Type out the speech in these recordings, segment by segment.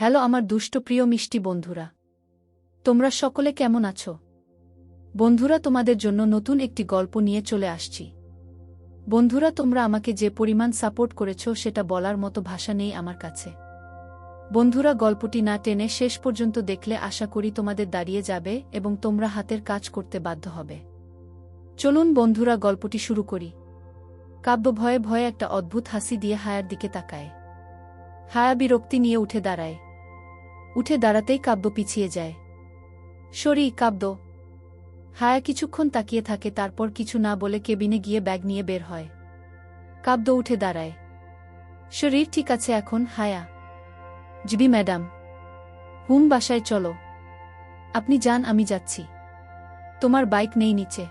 Hello আমার দুষ্ট প্রিয় মিষ্টি বন্ধুরা। তোমরা সকলে কেমন আছো? বন্ধুরা, তোমাদের জন্য নতুন একটি গল্প নিয়ে চলে আসছি। বন্ধুরা, তোমরা আমাকে যে পরিমাণ সাপোর্ট করেছ সেটা বলার মতো ভাষা নেই আমার কাছে। বন্ধুরা, গল্পটি না টেনে শেষ পর্যন্ত দেখলে আশা করি তোমাদের দাঁড়িয়ে যাবে এবং তোমরা হাতের কাজ করতে বাধ্য হবে। চলুন বন্ধুরা, গল্পটি শুরু করি। কাব্য ভয়ে ভয়ে একটা অদ্ভুত হাসি দিয়ে হায়ার দিকে তাকায়। হায়া বিরক্তি নিয়ে উঠে দাঁড়ায়। উঠে দাঁড়াতেই কাব্য পিছিয়ে যায়। সরি, কাব্য। হায়া কিছুক্ষণ তাকিয়ে থাকে, তারপর কিছু না বলে কেবিনে গিয়ে ব্যাগ নিয়ে বের হয়। কাব্য উঠে দাঁড়ায়। শরীর ঠিক আছে এখন, হায়া। GB, madam. হুম, বাসায় চলো। আপনি যান, আমি যাচ্ছি। তোমার বাইক নেই নিচে।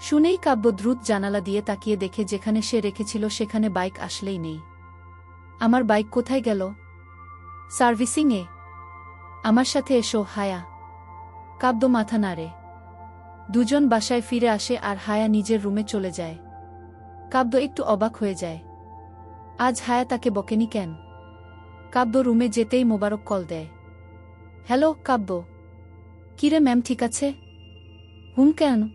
শুনেই কাব্য দ্রুত জানালা দিয়ে তাকিয়ে দেখে যেখানে সে রেখেছিল, সেখানে বাইক আসলেই নেই। আমার বাইক কোথায় গেল? সার্ভিসিংয়ে আমার সাথে এসো, হায়া। কাব্য মাথা নাড়ে। দুজন বাসায় ফিরে আসে আর হায়া নিজের রুমে চলে যায়। কাব্য একটু অবাক হয়ে যায়। আজ হায়া তাকে বকেনি কেন? কাব্য রুমে যেতেই মোবারক কল দেয়। হ্যালো, কাব্য। কিরে ম্যাম, ঠিক আছে? হুম, কেন?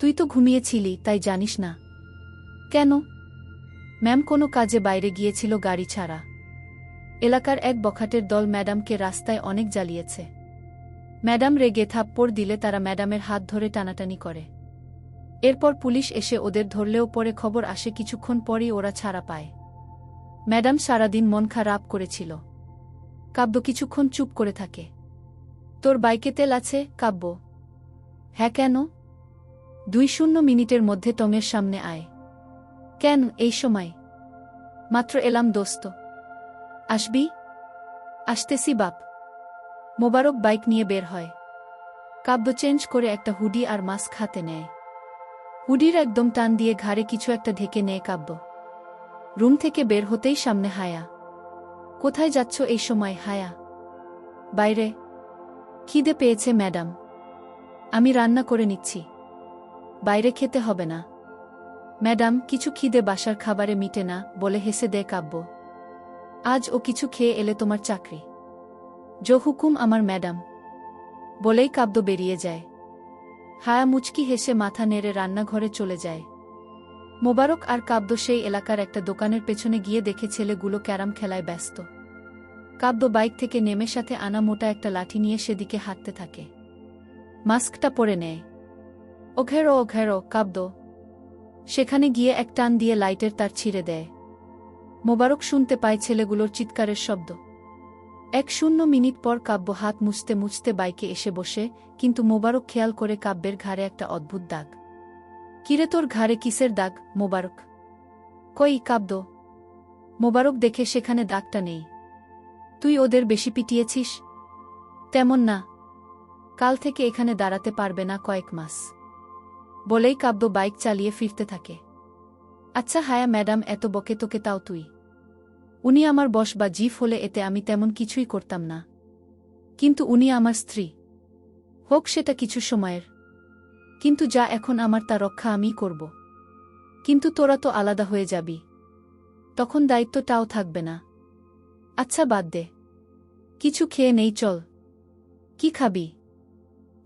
তুই তো ঘুমিয়েছিলি, তাই জানিস না। কেন? ম্যাম কোনো কাজে বাইরে গিয়েছিল গাড়ি ছাড়া। এলাকার এক বখাটের দল ম্যাডামকে রাস্তায় অনেক জ্বালিয়েছে। ম্যাডাম রেগে থাপ্পড় দিলে তারা ম্যাডামের হাত ধরে টানাটানি করে। এরপর পুলিশ এসে ওদের ধরলেও পরে খবর আসে কিছুক্ষণ পরই ওরা ছাড়া পায়। ম্যাডাম সারাদিন মন খারাপ করেছিল। কাব্য কিছুক্ষণ চুপ করে থাকে। তোর বাইকে তেল আছে, কাব্য। হ্যাঁ কেন? দুই শূন্য মিনিটের মধ্যে টমের সামনে আয়। কেন, এই সময়? মাত্র এলাম, দোস্ত। আসবি? আসতেছি, বাপ। মোবারক বাইক নিয়ে বের হয়। কাব্য চেঞ্জ করে একটা হুডি আর মাস্ক হাতে নেয়। হুডির একদম টান দিয়ে ঘাড়ে কিছু একটা ঢেকে নেয় কাব্য। রুম থেকে বের হতেই সামনে হায়া। কোথায় যাচ্ছ এই সময়, হায়া? বাইরে। খিদে পেয়েছে, ম্যাডাম। আমি রান্না করে নিচ্ছি। বাইরে খেতে হবে না। ম্যাডাম, কিছু খিদে বাসার খাবারে মিটে না বলে হেসে দেয় কাব্য। আজ ও কিছু খেয়ে এলে তোমার চাকরি। জো হুকুম আমার ম্যাডাম। বলেই কাব্য বেরিয়ে যায়। হায়া মুচকি হেসে মাথা নেড়ে রান্নাঘরে চলে যায়। মোবারক আর কাব্য সেই এলাকার একটা দোকানের পেছনে গিয়ে দেখে ছেলেগুলো ক্যারাম খেলায় ব্যস্ত। কাব্য বাইক থেকে নেমে সাথে আনা মোটা একটা লাঠি নিয়ে সেদিকে হাঁটতে থাকে। মাস্কটা পরে নেয়। ও ঘেরো ও ঘেরো কাব্য। সেখানে গিয়ে এক টান দিয়ে লাইটের তার ছিঁড়ে দেয়। মোবারক শুনতে পায় ছেলেগুলোর চিৎকারের শব্দ। এক শূন্য মিনিট পর কাব্য হাত মুছতে মুছতে বাইকে এসে বসে, কিন্তু মোবারক খেয়াল করে কাব্যের ঘাড়ে একটা অদ্ভুত দাগ। কিরে তোর ঘাড়ে কিসের দাগ, মোবারক? কই কাব্য? মোবারক দেখে সেখানে দাগটা নেই। তুই ওদের বেশি পিটিয়েছিস? তেমন না। কাল থেকে এখানে দাঁড়াতে পারবে না কয়েক মাস। বলেই কাব্য বাইক চালিয়ে ফিরতে থাকে। আচ্ছা হায়া ম্যাডাম, এত বকে তোকে তাও তুই? উনি আমার বস বা জিফ হলে এতে আমি তেমন কিছুই করতাম না। কিন্তু উনি আমার স্ত্রী। হোক সেটা কিছু সময়ের। কিন্তু যা এখন আমার তা রক্ষা আমিই করব। কিন্তু তোরা তো আলাদা হয়ে যাবি। তখন দায়িত্বটাও থাকবে না। আচ্ছা বাদ দে। কিছু খেয়ে নেই, চল। কি খাবি?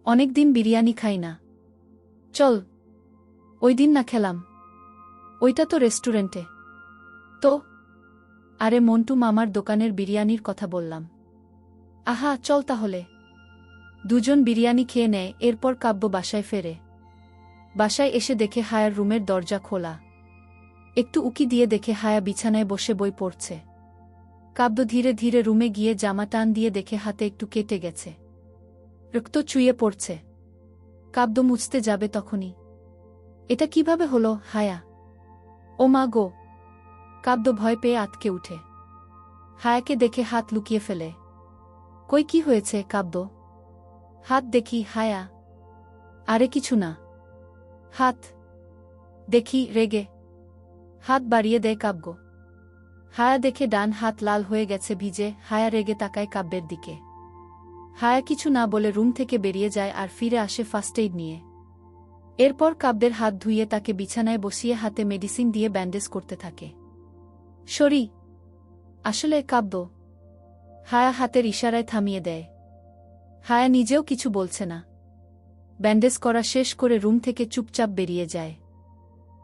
অনেকদিন বিরিয়ানি খাই না। চল। ওই দিন না খেলাম। ওইটা তো রেস্টুরেন্টে। তো? আরে মন্টু মামার দোকানের বিরিয়ানির কথা বললাম। আহা, চল তাহলে। দুজন বিরিয়ানি খেয়ে নেয়, এরপর কাব্য বাসায় ফেরে। বাসায় এসে দেখে হায়ার রুমের দরজা খোলা। একটু উকি দিয়ে দেখে হায়া বিছানায় বসে বই পড়ছে। কাব্য ধীরে ধীরে রুমে গিয়ে জামা টান দিয়ে দেখে হাতে একটু কেটে গেছে। রক্ত চুইয়ে পড়ছে। কাব্য মুছতে যাবে তখনই। এটা কীভাবে হলো, হায়া? ও মা গো কাব্য ভয় পেয়ে আটকে উঠে। হায়াকে দেখে হাত লুকিয়ে ফেলে। কই, কি হয়েছে কাব্য? হাত দেখি, হায়া। আরে কিছু না। হাত দেখি, রেগে। হাত বাড়িয়ে দেয় কাব্য। হায়া দেখে ডান হাত লাল হয়ে গেছে ভিজে, হায়া রেগে তাকায় কাব্যের দিকে। হায়া কিছু না বলে রুম থেকে বেরিয়ে যায় আর ফিরে আসে ফার্স্ট এইড নিয়ে। এরপর কাব্যের হাত ধুইয়ে তাকে বিছানায় বসিয়ে হাতে মেডিসিন দিয়ে ব্যান্ডেজ করতে থাকে। সরি। আসলে কাব্য। হায়া হাতের ইশারায় থামিয়ে দেয়। হায়া নিজেও কিছু বলছে না। ব্যান্ডেজ করা শেষ করে রুম থেকে চুপচাপ বেরিয়ে যায়।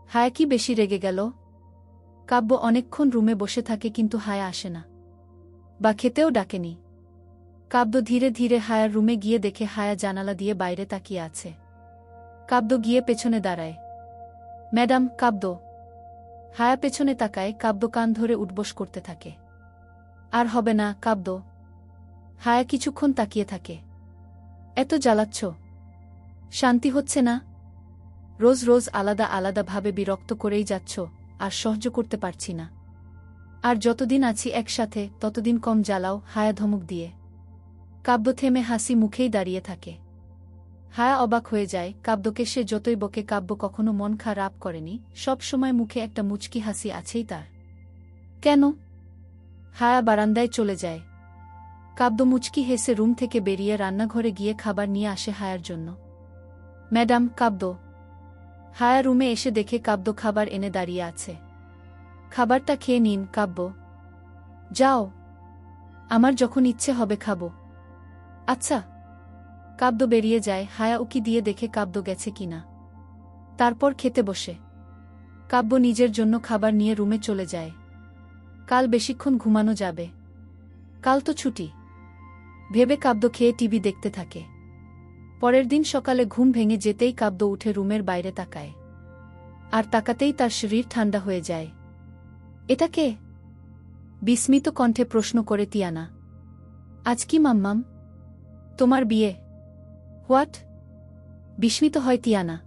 হায়া কি বেশি রেগে গেল? কাব্য অনেকক্ষণ রুমে বসে থাকে কিন্তু হায়া আসে না। বা খেতেও ডাকেনি। কাব্য ধীরে ধীরে হায়ার রুমে গিয়ে দেখে হায়া জানালা দিয়ে বাইরে তাকিয়ে আছে। কাব্য গিয়ে পেছনে দাঁড়ায়। ম্যাডাম, কাব্য। হায়া পেছনে তাকায় কাব্য কান ধরে উঠবস করতে থাকে। আর হবে না, কাব্য। হায়া কিছুক্ষণ তাকিয়ে থাকে। এত জ্বালাচ্ছ। শান্তি হচ্ছে না। রোজ রোজ আলাদা আলাদাভাবে বিরক্ত করেই যাচ্ছ, আর সহ্য করতে পারছি না। আর যতদিন আছি একসাথে, ততদিন কম জ্বালাও হায়া ধমক দিয়ে। কাব্য থেমে হাসি মুখেই দাঁড়িয়ে থাকে। হায়া অবাক হয়ে যায়, কাব্যকে সে যতই বকে, কাব্য কখনো মন খারাপ করেনি, সব সময় মুখে একটা মুচকি হাসি আছেই তার। কেন? হায়া বারান্দায় চলে যায়। কাব্য মুচকি হেসে রুম থেকে বেরিয়ে রান্নাঘরে গিয়ে খাবার নিয়ে আসে হায়ার জন্য। ম্যাডাম, কাব্য। হায়া রুমে এসে দেখে কাব্য খাবার এনে দাঁড়িয়ে আছে। খাবারটা খেয়ে নিন, কাব্য। যাও। আমার যখন ইচ্ছে হবে, খাব। আচ্ছা। কাব্য বেরিয়ে যায়, হায়া উকি দিয়ে দেখে কাব্য গেছে কিনা তারপর খেতে বসে। কাব্য নিজের জন্য খাবার নিয়ে রুমে চলে যায়। কাল বেশিক্ষণ ঘুমানো যাবে। কাল তো ছুটি। ভেবে কাব্য খেয়ে টিভি দেখতে থাকে। পরের দিন সকালে ঘুম ভেঙে যেতেই কাব্য উঠে রুমের বাইরে তাকায়। আর তাকাতেই তার শরীর ঠান্ডা হয়ে যায়। এটা কে? বিস্মিত কণ্ঠে প্রশ্ন করে তিয়ানা। আজ কি, মাম্মাম? তোমার বিয়ে? হোয়াট? বিস্মিত হয় তিয়ানা।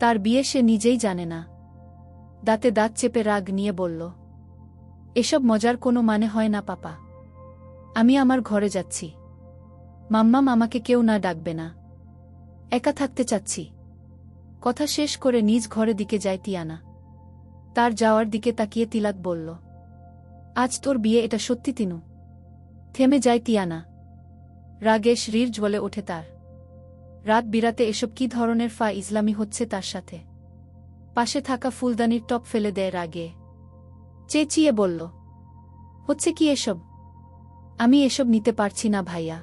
তার বিয়ে সে নিজেই জানে না। দাঁতে দাঁত চেপে রাগ নিয়ে বলল, এসব মজার কোনো মানে হয় না, পাপা। আমি আমার ঘরে যাচ্ছি। মাম্মাম আমাকে কেউ না ডাকবে না। একা থাকতে চাচ্ছি। কথা শেষ করে নিজ ঘরে দিকে যায় তিয়ানা। তার যাওয়ার দিকে তাকিয়ে তিলাক বলল, আজ তোর বিয়ে এটা সত্যি, তিনু। থেমে যায় তিয়ানা। রাগে শরীর জ্বলে ওঠে তার। রাত বিরাতে এসব কি ধরনের ফা ইসলামি হচ্ছে তার সাথে? পাশে থাকা ফুলদানির টপ ফেলে দেয় রাগে। চেঁচিয়ে বলল, হচ্ছে কি এসব? আমি এসব নিতে পারছি না ভাইয়া।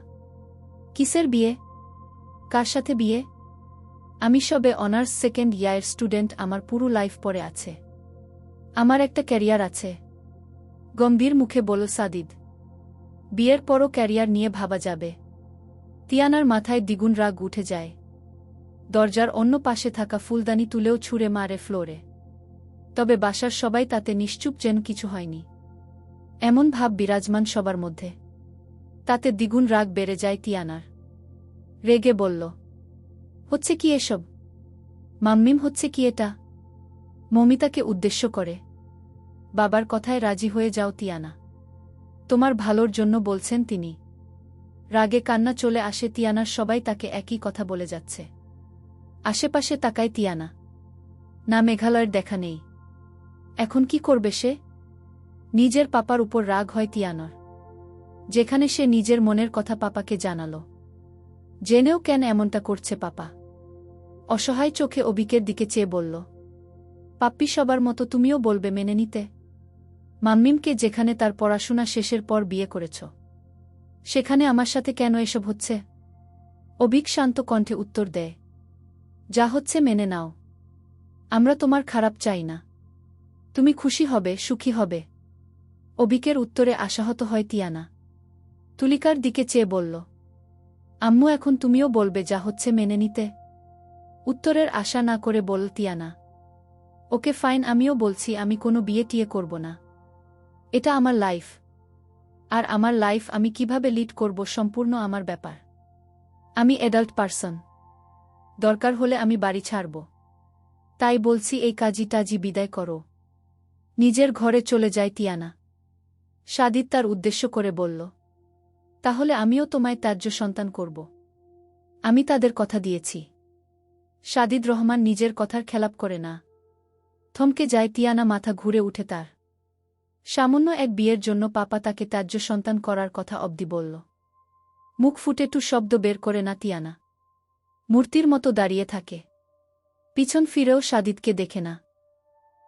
কিসের বিয়ে? কার সাথে বিয়ে? আমি সবে অনার্স সেকেন্ড ইয়ারের স্টুডেন্ট, আমার পুরো লাইফ পড়ে আছে। আমার একটা ক্যারিয়ার আছে। গম্ভীর মুখে বলল সাদিদ, বিয়ের পরও ক্যারিয়ার নিয়ে ভাবা যাবে। তিয়ানার মাথায় দ্বিগুণ রাগ উঠে যায়। দরজার অন্য পাশে থাকা ফুলদানি তুলেও ছুঁড়ে মারে ফ্লোরে। তবে বাসার সবাই তাতে নিশ্চুপ যেন কিছু হয়নি। এমন ভাব বিরাজমান সবার মধ্যে। তাতে দ্বিগুণ রাগ বেড়ে যায় তিয়ানার। রেগে বলল, হচ্ছে কি এসব? মাম্মিম হচ্ছে কি এটা? মমিতাকে উদ্দেশ্য করে, বাবার কথায় রাজি হয়ে যাও তিয়ানা। তোমার ভালোর জন্য বলছেন তিনি। রাগে কান্না চলে আসে তিয়ানার, সবাই তাকে একই কথা বলে যাচ্ছে। আশেপাশে তাকায় তিয়ানা। না, মেঘালয়ের দেখা নেই। এখন কি করবে সে? নিজের পাপার উপর রাগ হয় তিয়ানর। যেখানে সে নিজের মনের কথা পাপাকে জানাল। জেনেও কেন এমনটা করছে পাপা? অসহায় চোখে অবিকের দিকে চেয়ে বলল, পাপ্পি সবার মতো তুমিও বলবে মেনে নিতে। মাম্মিমকে যেখানে তার পড়াশোনা শেষের পর বিয়ে করেছ। সেখানে আমার সাথে কেন এসব হচ্ছে? অবিক শান্ত কণ্ঠে উত্তর দেয়, যা হচ্ছে মেনে নাও। আমরা তোমার খারাপ চাই না। তুমি খুশি হবে, সুখী হবে। অবিকের উত্তরে আশাহত হয় তিয়ানা। তুলিকার দিকে চেয়ে বলল, আম্মু, এখন তুমিও বলবে যা হচ্ছে মেনে নিতে? উত্তরের আশা না করে বল তিয়ানা, ওকে ফাইন, আমিও বলছি, আমি কোনো বিয়ে টিয়ে করব না। এটা আমার লাইফ। আর আমার লাইফ আমি কীভাবে লিড করব সম্পূর্ণ আমার ব্যাপার। আমি অ্যাডাল্ট পারসন দরকার হলে আমি বাড়ি ছাড়ব। তাই বলছি এই কাজী টাজি বিদায় করো। নিজের ঘরে চলে যায় তিয়ানা। সাদিদ তার উদ্দেশ্য করে বলল, তাহলে আমিও তোমায় ত্যায্য সন্তান করব। আমি তাদের কথা দিয়েছি। সাদিদ রহমান নিজের কথার খেলাপ করে না। থমকে যায় তিয়ানা মাথা ঘুরে উঠে তার। সামান্য এক বিয়ের জন্য পাপা তাকে ত্যায্য সন্তান করার কথা অবধি বলল। মুখ ফুটে টু শব্দ বের করে না তিয়ানা। মূর্তির মতো দাঁড়িয়ে থাকে। পিছন ফিরেও সাদিদকে দেখে না।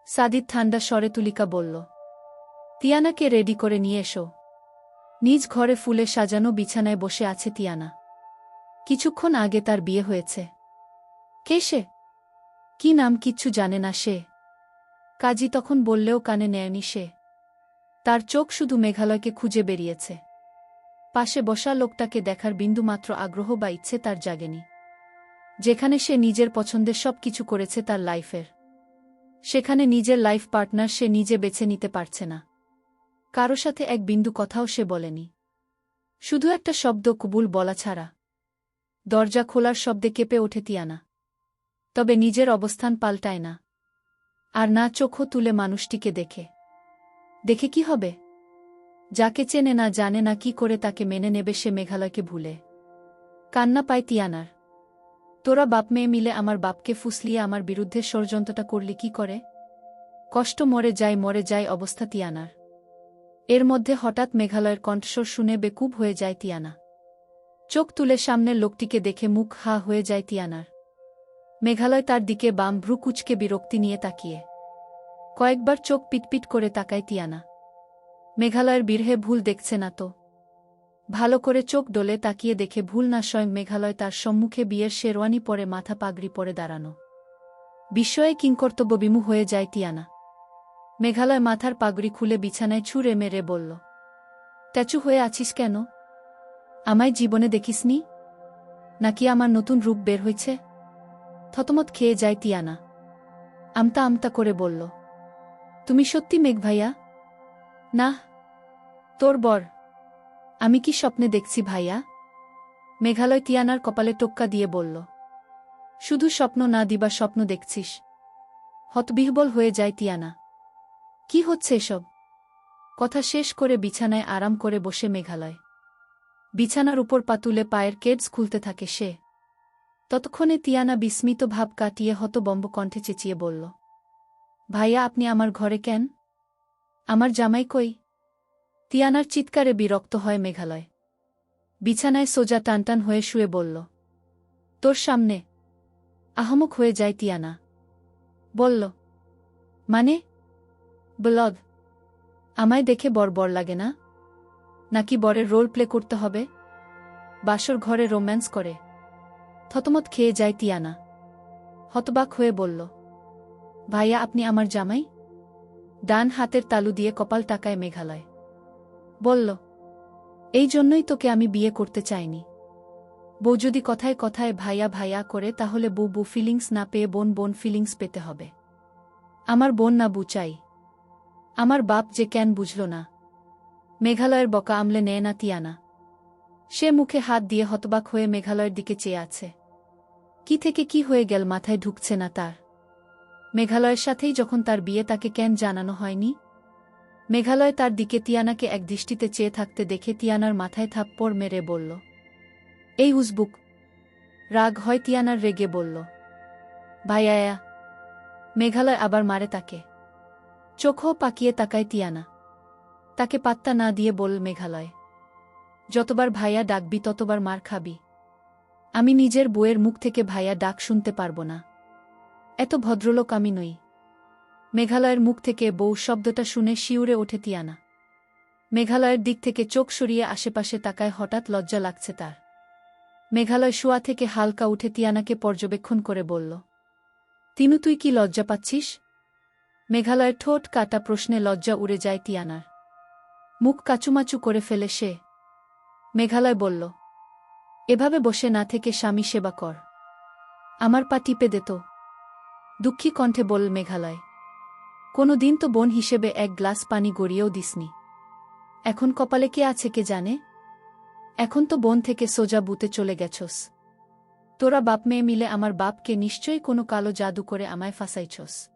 সাদিদ ঠান্ডা স্বরে তুলিকা বলল, তিয়ানাকে রেডি করে নিয়ে এসো। নিজ ঘরে ফুলে সাজানো বিছানায় বসে আছে তিয়ানা। কিছুক্ষণ আগে তার বিয়ে হয়েছে। কে সে? কি নাম কিচ্ছু জানে না সে। কাজী তখন বললেও কানে নেয়নি সে। তার চোখ শুধু মেঘালয়কে খুঁজে বেরিয়েছে। পাশে বসা লোকটাকে দেখার বিন্দুমাত্র আগ্রহ বা ইচ্ছে তার জাগেনি। যেখানে সে নিজের পছন্দের সব কিছু করেছে তার লাইফের। সেখানে নিজের লাইফ পার্টনার সে নিজে বেছে নিতে পারছে না। কারও সাথে এক বিন্দু কথাও সে বলেনি। শুধু একটা শব্দ কবুল বলা ছাড়া। দরজা খোলার শব্দে কেঁপে ওঠে তিয়ানা। তবে নিজের অবস্থান পাল্টায় না। আর না চোখও তুলে মানুষটিকে দেখে। দেখে কি হবে? যাকে চেনে না, জানে না কি করে তাকে মেনে নেবে সে মেঘালয়কে ভুলে। কান্না পায় তিয়ানার। তোরা বাপ মেয়ে মিলে আমার বাপকে ফুসলিয়ে আমার বিরুদ্ধে ষড়যন্ত্রটা করলি কি করে? কষ্ট মরে যায় মরে যায় অবস্থা তিয়ানার। এর মধ্যে হঠাৎ মেঘালয়ের কণ্ঠস্বর শুনে বেকুব হয়ে যায় তিয়ানা। চোখ তুলে সামনের লোকটিকে দেখে মুখ হা হয়ে যায় তিয়ানার। মেঘালয় তার দিকে বাম ভ্রু কুচকে বিরক্তি নিয়ে তাকিয়ে। কয়েকবার চোখ পিটপিট করে তাকায় তিয়ানা। মেঘালয়ের বীরহে ভুল দেখছে না তো। ভালো করে চোখ ডোলে তাকিয়ে দেখে ভুল না স্বয়ং মেঘালয় তার সম্মুখে বিয়ের শেরওয়ানি পরে মাথা পাগড়ি পরে দাঁড়ানো। বিস্ময়ে কিংকর্তব্য বিমু হয়ে যায় তিয়ানা। মেঘালয় মাথার পাগড়ি খুলে বিছানায় ছুঁড়ে মেরে বলল ট্যাচু হয়ে আছিস কেন? আমায় জীবনে দেখিসনি নাকি আমার নতুন রূপ বের হয়েছে? থতমত খেয়ে যায় তিয়ানা। আমতা আমতা করে বলল তুমি সত্যি মেঘ ভাইয়া? না, তোর বর। আমি কি স্বপ্নে দেখছি ভাইয়া? মেঘালয় তিয়ানার কপালে টোক্কা দিয়ে বলল। শুধু স্বপ্ন না দিবা, স্বপ্ন দেখছিস। হতবিহবল হয়ে যায় তিয়ানা। কি হচ্ছে এসব? কথা শেষ করে বিছানায় আরাম করে বসে মেঘালয়। বিছানার উপর পাতুলে পায়ের কেডস খুলতে থাকে সে। ততক্ষণে তিয়ানা বিস্মিত ভাব কাটিয়ে হতবম্ব কণ্ঠে চেঁচিয়ে বলল ভাইয়া, আপনি আমার ঘরে কেন? আমার জামাই কই? তিয়ানার চিৎকারে বিরক্ত হয় মেঘালয়। বিছানায় সোজা টানটান হয়ে শুয়ে বলল, তোর সামনে আহমক হয়ে যায় তিয়ানা। বলল মানে? ব্লদ, আমায় দেখে বর বর লাগে না? নাকি বরের রোল প্লে করতে হবে? বাসর ঘরে রোম্যান্স করে। থতমত খেয়ে যায় তিয়ানা। হতবাক হয়ে বলল ভাইয়া, আপনি আমার জামাই? ডান হাতের তালু দিয়ে কপাল টাকায় মেঘালয়। বলল, এই জন্যই তোকে আমি বিয়ে করতে চাইনি। বউ যদি কথায় কথায় ভাইয়া ভাইয়া করে, তাহলে বউ বউ ফিলিংস না পেয়ে বোন বোন ফিলিংস পেতে হবে। আমার বোন না বু চাই। আমার বাপ যে কেন বুঝল না। মেঘালয়ের বকা আমলে নেয় না তিয়ানা। সে মুখে হাত দিয়ে হতবাক হয়ে মেঘালয়ের দিকে চেয়ে আছে। কি থেকে কি হয়ে গেল মাথায় ঢুকছে না তার। মেঘালয়ের সাথেই যখন তার বিয়ে তাকে কেন জানানো হয়নি? মেঘালয় তার দিকে তিয়ানাকে এক দৃষ্টিতে চেয়ে থাকতে দেখে তিয়ানার মাথায় থাপ্পড় মেরে বলল, এই উজবুক, রাগ হয় তিয়ানার রেগে বলল, ভাইয়ায়া, মেঘালয় আবার মারে তাকে। চোখও পাকিয়ে তাকায় তিয়ানা। তাকে পাত্তা না দিয়ে বল মেঘালয়, যতবার ভাইয়া ডাকবি ততবার মার খাবি। আমি নিজের বউয়ের মুখ থেকে ভাইয়া ডাক শুনতে পারব না। এত ভদ্রলোক আমি নই। মেঘালয়ের মুখ থেকে বউ শব্দটা শুনে শিউরে ওঠে তিয়ানা। মেঘালয়ের দিক থেকে চোখ সরিয়ে আশেপাশে তাকায় হঠাৎ লজ্জা লাগছে তার। মেঘালয় শোয়া থেকে হালকা উঠে তিয়ানাকে পর্যবেক্ষণ করে বলল, তিনু, তুই কি লজ্জা পাচ্ছিস? মেঘালয়ের ঠোঁট কাটা প্রশ্নে লজ্জা উড়ে যায় তিয়ানার। মুখ কাচুমাচু করে ফেলে সে। মেঘালয় বলল, এভাবে বসে না থেকে স্বামী সেবা কর। আমার পা টিপে দেত দুঃখী কণ্ঠে বল মেঘালয়। কোনো দিন তো বোন হিসেবে এক গ্লাস পানি গড়িয়েও দিসনি। এখন কপালে কে আছে কে জানে? এখন তো বোন থেকে সোজা বুতে চলে গেছস। তোরা বাপ মেয়ে মিলে আমার বাপকে নিশ্চয়ই কোনো কালো জাদু করে আমায় ফাঁসাইছস।